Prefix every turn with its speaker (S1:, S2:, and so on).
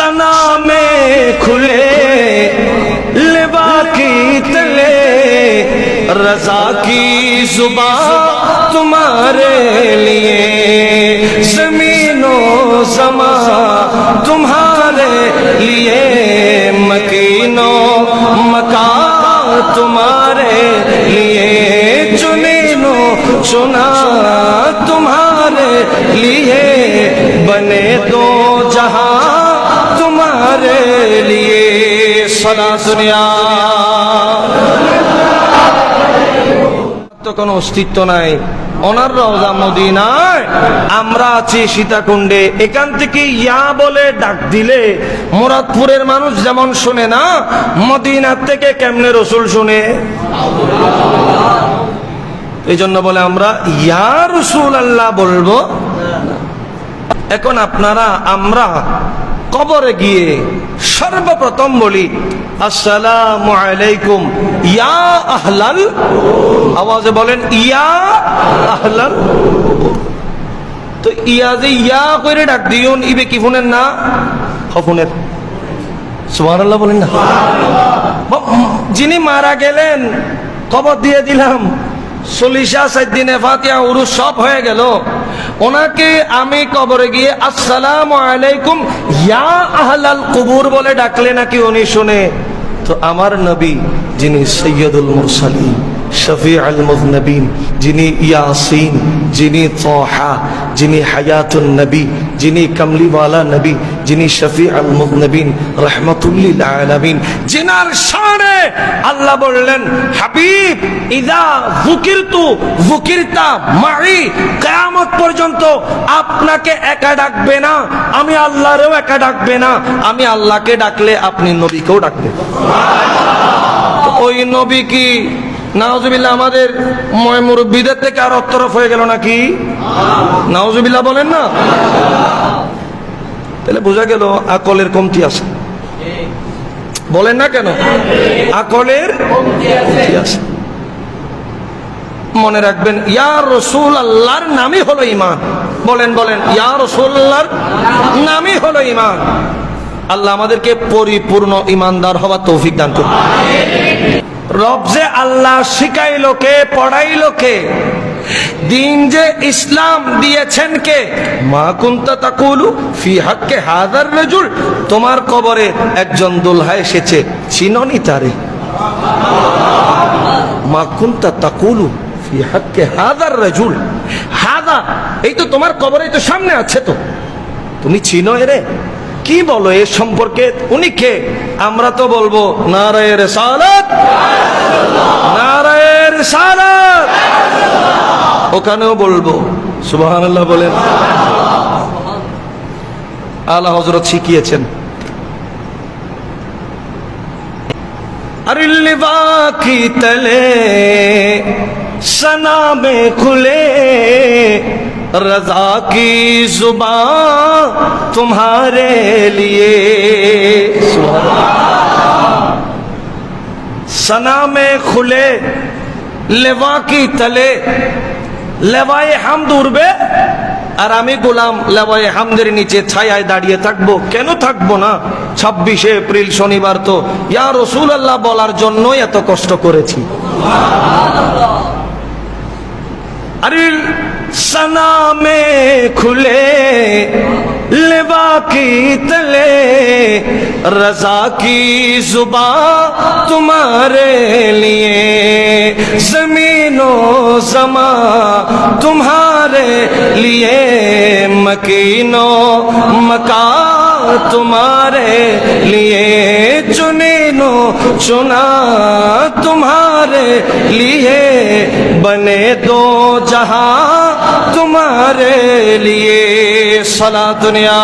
S1: سنا میں کھلے لبا کی تلے، رضا کی زبان تمہارے لیے زمین و زمان تمہارے لیے مکینو مکان تمہارے لیے چنینو چنا تمہارے لیے، بنے دو جہاں तुम्हारे लिए सदा दुनिया তো কোনো অস্তিত্ব নাই ওনার রওজা মদিনায় আমরা আছি সীতাকুণ্ডে এখান থেকে ইয়া বলে ডাক দিলে মুরাদপুরের মানুষ যেমন শুনে না মদিনার থেকে কেমনে রসুল শুনে এই জন্য বলে আমরা ইয়া রসুল আল্লাহ বলবো এখন আপনারা আমরা কবরে গিয়ে সর্বপ্রথম বলি আসসালাম আলাইকুম ইয়া আহলাল আওয়াজে বলেন ইয়া আহলাল তো ইয়া যে ইয়া করে ডাক দিউন ইবে কি ফোনের না? ফোনের সুবহানাল্লাহ বলেন না। যিনি মারা গেলেন কবর দিয়ে দিলাম। চল্লিশা সাইদিনে সব হয়ে গেল। ওনাকে আমি কবরে গিয়ে আলাইকুম, ইয়া কবুর বলে ডাকলে নাকি উনি শুনে? তো আমার নবী, যিনি সৈয়দুল মুরসালিন। শফি যিনি ইয়াসিন, যিনি যিনি হায়াতুন নবী, যিনি কমলিওয়ালা নবী, যিনি আল্লাহ বললেন, হাবিব পর্যন্ত আপনাকে একা ডাকবে না, আমি আল্লাহরেও একা ডাকবে না, আমি আল্লাহকে ডাকলে আপনি নবীকেও ডাকবেন। ওই নবী কি নাওজুবিল্লাহ আমাদের মুরব্বীদের থেকে আর অতরফ হয়ে গেল নাকি? নাওজুবিল্লাহ বলেন না। তাহলে বোঝা গেল আকলের কমতি আছে। বলেন না কেন? আকলের কমতি মনে রাখবেন, ইয়া রসুল আল্লাহর নামই হলো ইমান বলেন বলেন, ইয়া রসুল আল্লাহর নামই হলো ইমান আল্লাহ আমাদেরকে পরিপূর্ণ ইমানদার হওয়ার তৌফিক দান করুন। রব যে আল্লাহ শিখাইলো কে, পড়াইলো কে? দিন যে ইসলাম দিয়েছেন কে? মা কুন্তা তাকুলু ফি হাক্কে হাদার রাজুল। তোমার কবরে একজন দুলহা এসেছে, চিননি তারে। মা কুন্তা তাকুলু ফি হাক্কে হাদার রাজুল। হাদা এই তো তোমার কবরে তো সামনে আছে তো। তুমি চিনো এরে? কি বলো এর সম্পর্কে উনি কে আমরা তো বলবো নারায়ের সালাত নারায়ের সালাত ওখানেও বলবো সুবহান আল্লাহ বলেন আল্লাহ হজরত শিখিয়েছেন अरिलवा की तले सना में खुले रजा की जुबा तुम्हारे लिए सना में खुले लेवा की तले লেবায়ে হামদ উড়বে আর আমি গোলাম লেবায়ে হামদের নিচে ছায়ায় দাঁড়িয়ে থাকবো কেন থাকবো না ছাব্বিশে এপ্রিল শনিবার তো ইয়া রসুল আল্লাহ বলার জন্যই এত কষ্ট করেছি سنا میں کھلے لبا کی تلے۔ رضا کی زباں تمہارے لیے زمین و زماں تمہارے لیے۔ مکینو مکان تمہارے لیے۔ چنینو چنا تمہارے لیے۔ بنے دو جہاں تمہارے لیے سلا دنیا۔